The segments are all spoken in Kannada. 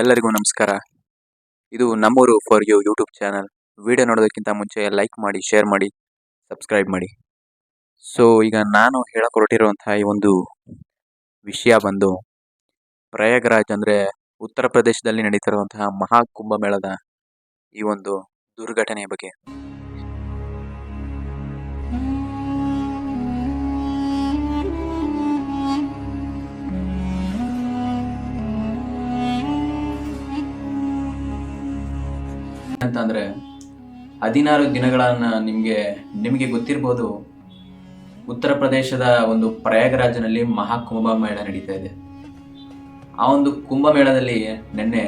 ಎಲ್ಲರಿಗೂ ನಮಸ್ಕಾರ. ಇದು Nammuru for you YouTube channel. Video ನೋಡೋದಕ್ಕಿಂತ ಮುಂಚೆ ಲೈಕ್ ಮಾಡಿ, ಶೇರ್ ಮಾಡಿ, ಸಬ್ಸ್ಕ್ರೈಬ್ ಮಾಡಿ. ಸೊ, ಈಗ ನಾನು ಹೇಳಕ್ ಹೊರಟಿರುವಂತಹ ಈ ಒಂದು ವಿಷಯ ಬಂದು, ಪ್ರಯಾಗರಾಜ್ ಅಂದರೆ ಉತ್ತರ ಪ್ರದೇಶದಲ್ಲಿ ನಡೀತಿರುವಂತಹ ಮಹಾ ಕುಂಭಮೇಳದ ಈ ಒಂದು ದುರ್ಘಟನೆಯ ಬಗ್ಗೆ. ಅಂತಂದ್ರೆ ಹದಿನಾರು ದಿನಗಳನ್ನ ನಿಮಗೆ ನಿಮಗೆ ಗೊತ್ತಿರ್ಬೋದು, ಉತ್ತರ ಪ್ರದೇಶದ ಒಂದು ಪ್ರಯಾಗರಾಜನಲ್ಲಿ ಮಹಾ ಕುಂಭಮೇಳ ನಡೀತಾ ಇದೆ. ಆ ಒಂದು ಕುಂಭಮೇಳದಲ್ಲಿ ನಿನ್ನೆ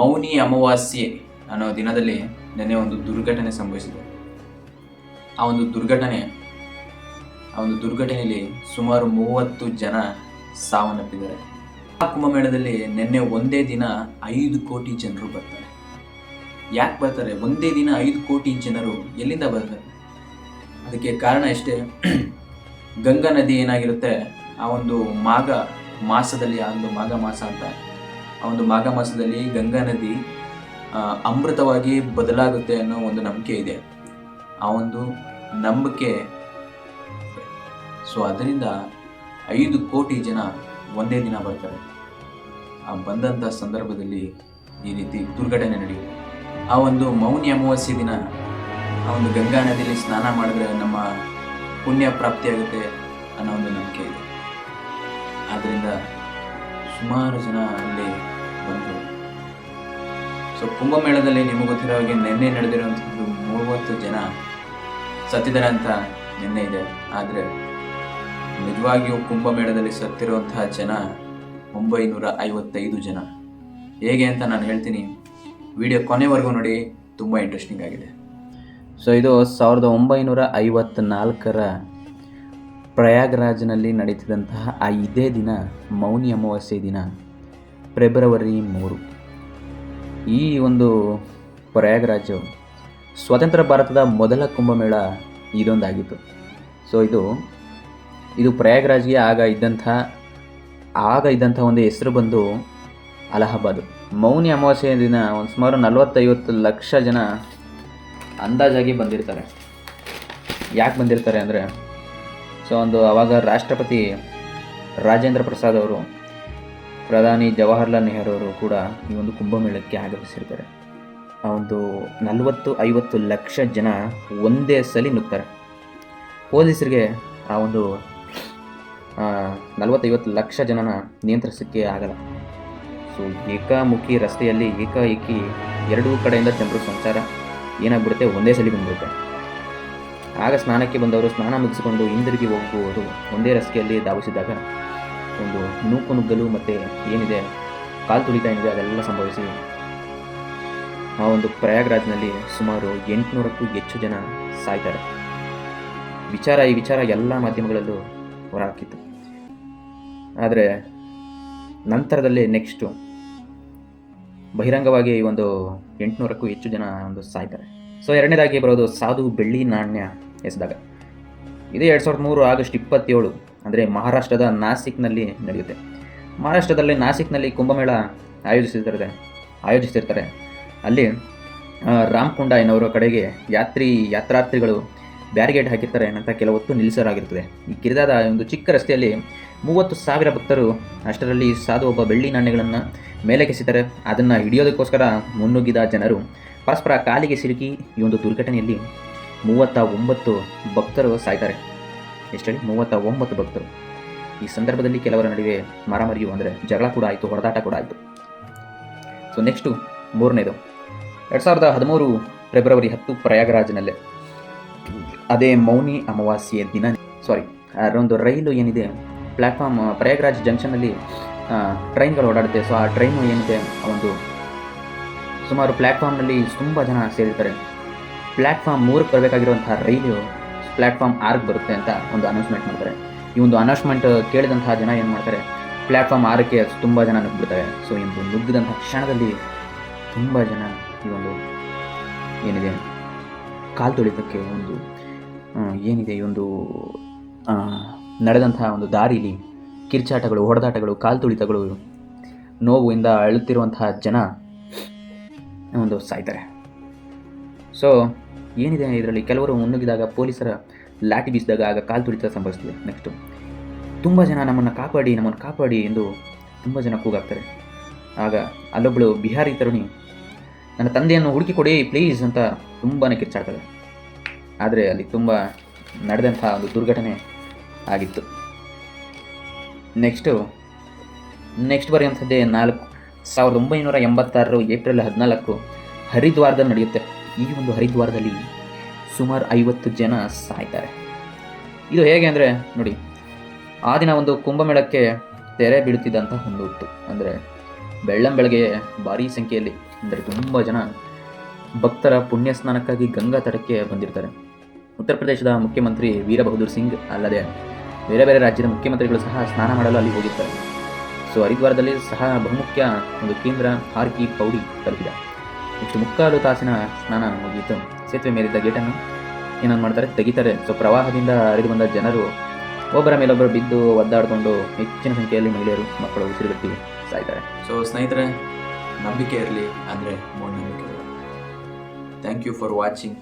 ಮೌನಿ ಅಮಾವಾಸ್ಯೆ ಅನ್ನೋ ದಿನದಲ್ಲಿ ನಿನ್ನೆ ಒಂದು ದುರ್ಘಟನೆ ಸಂಭವಿಸಿದೆ. ಆ ಒಂದು ದುರ್ಘಟನೆ, ಆ ಒಂದು ದುರ್ಘಟನೆಯಲ್ಲಿ ಸುಮಾರು ಮೂವತ್ತು ಜನ ಸಾವನ್ನಪ್ಪಿದ್ದಾರೆ. ಆ ಕುಂಭಮೇಳದಲ್ಲಿ ನಿನ್ನೆ ಒಂದೇ ದಿನ ಐದು ಕೋಟಿ ಜನರು ಬರ್ತಾರೆ. ಯಾಕೆ ಬರ್ತಾರೆ ಒಂದೇ ದಿನ ಐದು ಕೋಟಿ ಜನರು ಎಲ್ಲಿಂದ ಬರ್ತಾರೆ ಅದಕ್ಕೆ ಕಾರಣ ಇಷ್ಟೇ ಗಂಗಾ ನದಿ ಏನಾಗಿರುತ್ತೆ? ಆ ಒಂದು ಮಾಘ ಮಾಸದಲ್ಲಿ, ಆ ಒಂದು ಮಾಘ ಮಾಸ ಅಂತ. ಆ ಒಂದು ಮಾಘ ಮಾಸದಲ್ಲಿ ಗಂಗಾ ನದಿ ಅಮೃತವಾಗಿ ಬದಲಾಗುತ್ತೆ ಅನ್ನೋ ಒಂದು ನಂಬಿಕೆ ಇದೆ. ಆ ಒಂದು ನಂಬಿಕೆ ಸೊ, ಅದರಿಂದ ಐದು ಕೋಟಿ ಜನ ಒಂದೇ ದಿನ ಬರ್ತಾರೆ ಆ ಬಂದಂಥ ಸಂದರ್ಭದಲ್ಲಿ ಈ ರೀತಿ ದುರ್ಘಟನೆ ನಡೆಯುತ್ತೆ. ಆ ಒಂದು ಮೌನಿ ಅಮಾವಾಸ್ಯ ದಿನ, ಆ ಒಂದು ಗಂಗಾ ನದಿಯಲ್ಲಿ ಸ್ನಾನ ಮಾಡಿದ್ರೆ ನಮ್ಮ ಪುಣ್ಯ ಪ್ರಾಪ್ತಿಯಾಗುತ್ತೆ ಅನ್ನೋ ಒಂದು ನಂಬಿಕೆ ಇದೆ. ಆದ್ದರಿಂದ ಸುಮಾರು ಜನ ಅಲ್ಲಿ ಬಂದರು. ಸೊ, ಕುಂಭಮೇಳದಲ್ಲಿ ನಿಮಗೆ ಗೊತ್ತಿರೋ ಹಾಗೆ ನಿನ್ನೆ ನಡೆದಿರುವಂಥದ್ದು ಮೂವತ್ತು ಜನ ಸತ್ತಿದ್ದಾರೆ ಅಂತ ನಿನ್ನೆ ಇದೆ. ಆದರೆ ನಿಜವಾಗಿಯೂ ಕುಂಭಮೇಳದಲ್ಲಿ ಸತ್ತಿರುವಂತಹ ಜನ ಒಂಬೈನೂರ ಐವತ್ತೈದು ಜನ. ಹೇಗೆ ಅಂತ ನಾನು ಹೇಳ್ತೀನಿ. ವಿಡಿಯೋ ಕೊನೆವರೆಗೂ ನೋಡಿ, ತುಂಬ ಇಂಟ್ರೆಸ್ಟಿಂಗ್ ಆಗಿದೆ. ಸೊ ಇದು ಸಾವಿರದ ಒಂಬೈನೂರ ಐವತ್ತ್ನಾಲ್ಕರ ಪ್ರಯಾಗ್ರಾಜ್ನಲ್ಲಿ ನಡೀತಿದ್ದಂತಹ ಆ ಇದೇ ದಿನ, ಮೌನಿ ಅಮಾವಾಸ್ಯೆ ದಿನ, ಫೆಬ್ರವರಿ ಮೂರು. ಈ ಒಂದು ಪ್ರಯಾಗ್ರಾಜು ಸ್ವತಂತ್ರ ಭಾರತದ ಮೊದಲ ಕುಂಭಮೇಳ ಇದೊಂದಾಗಿತ್ತು. ಸೊ ಇದು ಇದು ಪ್ರಯಾಗ್ರಾಜ್ಗೆ ಆಗ ಇದ್ದಂಥ ಆಗ ಇದ್ದಂಥ ಒಂದು ಹೆಸರು ಬಂದು ಅಲಹಾಬಾದ್. ಮೌನಿ ಅಮಾವಾಸ್ಯೆಯ ದಿನ ಒಂದು ಸುಮಾರು ನಲವತ್ತೈವತ್ತು ಲಕ್ಷ ಜನ ಅಂದಾಜಾಗಿ ಬಂದಿರ್ತಾರೆ. ಯಾಕೆ ಬಂದಿರ್ತಾರೆ ಅಂದರೆ, ಸೊ ಒಂದು ಆವಾಗ ರಾಷ್ಟ್ರಪತಿ ರಾಜೇಂದ್ರ ಪ್ರಸಾದ್ ಅವರು, ಪ್ರಧಾನಿ ಜವಾಹರ್ಲಾಲ್ ನೆಹರು ಅವರು ಕೂಡ ಈ ಒಂದು ಕುಂಭಮೇಳಕ್ಕೆ ಆಗಮಿಸಿರ್ತಾರೆ. ಆ ಒಂದು ನಲವತ್ತು ಐವತ್ತು ಲಕ್ಷ ಜನ ಒಂದೇ ಸಲ ನುಗ್ತಾರೆ. ಪೊಲೀಸರಿಗೆ ಆ ಒಂದು ನಲವತ್ತೈವತ್ತು ಲಕ್ಷ ಜನನ ನಿಯಂತ್ರಿಸೋಕ್ಕೆ ಆಗಲ್ಲ. ಸೊ ಏಕಾಮುಖಿ ರಸ್ತೆಯಲ್ಲಿ ಏಕಾಏಕಿ ಎರಡೂ ಕಡೆಯಿಂದ ಜನರು ಸಂಚಾರ ಏನಾಗ್ಬಿಡುತ್ತೆ? ಒಂದೇ ಸಲ ಬಂದ್ಬಿಡುತ್ತೆ. ಆಗ ಸ್ನಾನಕ್ಕೆ ಬಂದವರು ಸ್ನಾನ ಮುಗಿಸಿಕೊಂಡು ಹಿಂದಿರುಗಿ ಹೋಗುವವರು ಒಂದೇ ರಸ್ತೆಯಲ್ಲಿ ಧಾವಿಸಿದಾಗ ಒಂದು ನೂಕು ನುಗ್ಗಲು ಮತ್ತು ಏನಿದೆ, ಕಾಲು ತುಳಿತ ಏನಿದೆ, ಅದೆಲ್ಲ ಸಂಭವಿಸಿ ಆ ಒಂದು ಪ್ರಯಾಗ್ರಾಜ್ನಲ್ಲಿ ಸುಮಾರು ಎಂಟುನೂರಕ್ಕೂ ಹೆಚ್ಚು ಜನ ಸಾಯ್ತಾರೆ. ವಿಚಾರ ಈ ವಿಚಾರ ಎಲ್ಲ ಮಾಧ್ಯಮಗಳಲ್ಲೂ ಹೊರಹಾಕಿತ್ತು ಆದರೆ ನಂತರದಲ್ಲಿ ನೆಕ್ಸ್ಟು ಬಹಿರಂಗವಾಗಿ ಒಂದು ಎಂಟುನೂರಕ್ಕೂ ಹೆಚ್ಚು ಜನ ಒಂದು ಸಾಯ್ತಾರೆ. ಸೊ ಎರಡನೇದಾಗಿ ಬರೋದು ಸಾಧು ಬೆಳ್ಳಿ ನಾಣ್ಯ ಎಸೆದಾಗ. ಇದು ಎರಡು ಸಾವಿರದ ಮೂರು ಆಗಸ್ಟ್ ಇಪ್ಪತ್ತೇಳು, ಅಂದರೆ ಮಹಾರಾಷ್ಟ್ರದ ನಾಸಿಕ್ನಲ್ಲಿ ನಡೆಯುತ್ತೆ. ಮಹಾರಾಷ್ಟ್ರದಲ್ಲಿ ನಾಸಿಕ್ನಲ್ಲಿ ಕುಂಭಮೇಳ ಆಯೋಜಿಸಿರ್ತಾರೆ ಆಯೋಜಿಸಿರ್ತಾರೆ. ಅಲ್ಲಿ ರಾಮ್ಕುಂಡ ಎನ್ನುವರ ಕಡೆಗೆ ಯಾತ್ರಿ, ಯಾತ್ರಾರ್ಥಿಗಳು ಬ್ಯಾರಿಗೇಡ್ ಹಾಕಿರ್ತಾರೆ ಅಂತ ಕೆಲವೊತ್ತು ನಿಲ್ಲಿಸಲಾಗಿರ್ತದೆ. ಈ ಕಿರಿದಾದ ಒಂದು ಚಿಕ್ಕ ರಸ್ತೆಯಲ್ಲಿ ಮೂವತ್ತು ಸಾವಿರ ಭಕ್ತರು ಅಷ್ಟರಲ್ಲಿ ಸಾಧು ಒಬ್ಬ ಬೆಳ್ಳಿ ನಾಣ್ಯಗಳನ್ನು ಮೇಲೆ ಕೆಸಿತಾರೆ ಅದನ್ನು ಹಿಡಿಯೋದಕ್ಕೋಸ್ಕರ ಮುನ್ನುಗ್ಗಿದ ಜನರು ಪರಸ್ಪರ ಕಾಲಿಗೆ ಸಿಲುಕಿ ಈ ಒಂದು ದುರ್ಘಟನೆಯಲ್ಲಿ ಮೂವತ್ತ ಒಂಬತ್ತು ಭಕ್ತರು ಸಾಯ್ತಾರೆ. ಎಷ್ಟೇ ಮೂವತ್ತ ಒಂಬತ್ತು ಭಕ್ತರು. ಈ ಸಂದರ್ಭದಲ್ಲಿ ಕೆಲವರ ನಡುವೆ ಮಾರಾಮಾರಿಯು ಅಂದರೆ ಜಗಳ ಕೂಡ ಆಯಿತು, ಹೊಡೆದಾಟ ಕೂಡ ಆಯಿತು. ಸೊ ನೆಕ್ಸ್ಟು ಮೂರನೇದು. ಎರಡು ಸಾವಿರದ ಹದಿಮೂರು ಫೆಬ್ರವರಿ ಹತ್ತು ಪ್ರಯಾಗರಾಜ್ನಲ್ಲೇ ಅದೇ ಮೌನಿ ಅಮಾವಾಸ್ಯೆಯ ದಿನ. ಸಾರಿ ಒಂದು ರೈಲು ಏನಿದೆ ಪ್ಲ್ಯಾಟ್ಫಾರ್ಮ್ ಪ್ರಯಾಗ್ರಾಜ್ ಜಂಕ್ಷನ್ನಲ್ಲಿ ಟ್ರೈನ್ಗಳು ಓಡಾಡುತ್ತೆ. ಸೊ ಆ ಟ್ರೈನು ಏನಿದೆ ಒಂದು ಸುಮಾರು ಪ್ಲ್ಯಾಟ್ಫಾರ್ಮ್ನಲ್ಲಿ ತುಂಬ ಜನ ಸೇರಿರ್ತಾರೆ. ಪ್ಲ್ಯಾಟ್ಫಾರ್ಮ್ ಮೂರಕ್ಕೆ ಬರಬೇಕಾಗಿರುವಂಥ ರೈಲು ಪ್ಲ್ಯಾಟ್ಫಾರ್ಮ್ ಆರಕ್ಕೆ ಬರುತ್ತೆ ಅಂತ ಒಂದು ಅನೌನ್ಸ್ಮೆಂಟ್ ಮಾಡ್ತಾರೆ. ಈ ಒಂದು ಅನೌನ್ಸ್ಮೆಂಟ್ ಕೇಳಿದಂತಹ ಜನ ಏನು ಮಾಡ್ತಾರೆ ಪ್ಲ್ಯಾಟ್ಫಾರ್ಮ್ ಆರಕ್ಕೆ ತುಂಬ ಜನ ನುಗ್ಬಿಡ್ತಾರೆ ಸೊ ಈ ಒಂದು ನುಗ್ಗಿದಂಥ ಕ್ಷಣದಲ್ಲಿ ತುಂಬ ಜನ ಈ ಒಂದು ಏನಿದೆ, ಕಾಲು ತೊಳಿತಕ್ಕೆ ಒಂದು ಏನಿದೆ ಈ ಒಂದು ನಡೆದಂತಹ ಒಂದು ದಾರಿಲಿ ಕಿರ್ಚಾಟಗಳು, ಹೊಡೆದಾಟಗಳು ಕಾಲು ತುಳಿತಗಳು ನೋವಿಂದ ಅಳುತ್ತಿರುವಂತಹ ಜನ ಒಂದು ಸಾಯ್ತಾರೆ. ಸೊ ಏನಿದೆ ಇದರಲ್ಲಿ? ಕೆಲವರು ಮುನ್ನುಗ್ಗಿದಾಗ ಪೊಲೀಸರ ಲಾಠಿ ಬೀಸಿದಾಗ ಆಗ ಕಾಲು ತುಳಿತ ಸಂಭವಿಸ್ತದೆ ನೆಕ್ಸ್ಟು ತುಂಬ ಜನ ನಮ್ಮನ್ನು ಕಾಪಾಡಿ ನಮ್ಮನ್ನು ಕಾಪಾಡಿ ಎಂದು ತುಂಬ ಜನ ಕೂಗಾಗ್ತಾರೆ. ಆಗ ಅಲ್ಲೊಬ್ಬಳು ಬಿಹಾರಿ ತರುಣಿ, ನನ್ನ ತಂದೆಯನ್ನು ಹುಡುಕಿ ಕೊಡಿ ಪ್ಲೀಸ್ ಅಂತ ತುಂಬಾ ಕಿರ್ಚಾಡ್ತಾಳೆ. ಆದರೆ ಅಲ್ಲಿ ತುಂಬ ನಡೆದಂಥ ಒಂದು ದುರ್ಘಟನೆ ಆಗಿತ್ತು. ನೆಕ್ಸ್ಟು, ನೆಕ್ಸ್ಟ್ ಬರೆಯುವಂಥದ್ದೇ ನಾಲ್ಕು. ಸಾವಿರದ ಒಂಬೈನೂರ ಎಂಬತ್ತಾರರು ಏಪ್ರಿಲ್ ಹದಿನಾಲ್ಕು ಹರಿದ್ವಾರದಲ್ಲಿ ನಡೆಯುತ್ತೆ. ಈ ಒಂದು ಹರಿದ್ವಾರದಲ್ಲಿ ಸುಮಾರು ಐವತ್ತು ಜನ ಸಾಯ್ತಾರೆ. ಇದು ಹೇಗೆ ಅಂದರೆ, ನೋಡಿ, ಆ ದಿನ ಒಂದು ಕುಂಭಮೇಳಕ್ಕೆ ತೆರೆ ಬೀಳುತ್ತಿದ್ದಂಥ ಒಂದು ಹುಟ್ಟು. ಅಂದರೆ, ಬೆಳ್ಳಂ ಬೆಳಗ್ಗೆ ಭಾರೀ ಸಂಖ್ಯೆಯಲ್ಲಿ, ಅಂದರೆ ತುಂಬ ಜನ ಭಕ್ತರ ಪುಣ್ಯ ಸ್ನಾನಕ್ಕಾಗಿ ಗಂಗಾ ತಡಕ್ಕೆ ಬಂದಿರ್ತಾರೆ. ಉತ್ತರ ಪ್ರದೇಶದ ಮುಖ್ಯಮಂತ್ರಿ ವೀರಬಹದ್ದೂರ್ ಸಿಂಗ್ ಅಲ್ಲದೆ ಬೇರೆ ಬೇರೆ ರಾಜ್ಯದ ಮುಖ್ಯಮಂತ್ರಿಗಳು ಸಹ ಸ್ನಾನ ಮಾಡಲು ಅಲ್ಲಿ ಹೋಗಿರ್ತಾರೆ ಸೊ ಹರಿದ್ವಾರದಲ್ಲಿ ಸಹ ಬಹುಮುಖ್ಯ ಒಂದು ಕೇಂದ್ರ ಹಾರ್ಕಿ ಪೌಡಿ ತಲುಪಿದ. ನೆಕ್ಸ್ಟ್ ಮುಕ್ಕಾಲು ತಾಸಿನ ಸ್ನಾನ ಮುಗಿಯಿತು. ಸೇತುವೆ ಮೇಲಿದ್ದ ಗೇಟನ್ನು ಏನನ್ನು ಮಾಡ್ತಾರೆ? ತೆಗಿತಾರೆ. ಸೊ ಪ್ರವಾಹದಿಂದ ಹರಿದು ಬಂದ ಜನರು ಒಬ್ಬರ ಮೇಲೊಬ್ಬರು ಬಿದ್ದು ಒದ್ದಾಡಿಕೊಂಡು ಹೆಚ್ಚಿನ ಸಂಖ್ಯೆಯಲ್ಲಿ ಮಹಿಳೆಯರು, ಮಕ್ಕಳು, ಉಸಿರುಗಟ್ಟಿ ಸಾಯ್ತಾರೆ. ಸೊ ಸ್ನೇಹಿತರೆ, ನಂಬಿಕೆ ಇರಲಿ ಅಂದರೆ ಮೂಢನಂಬಿಕೆ. Thank you for watching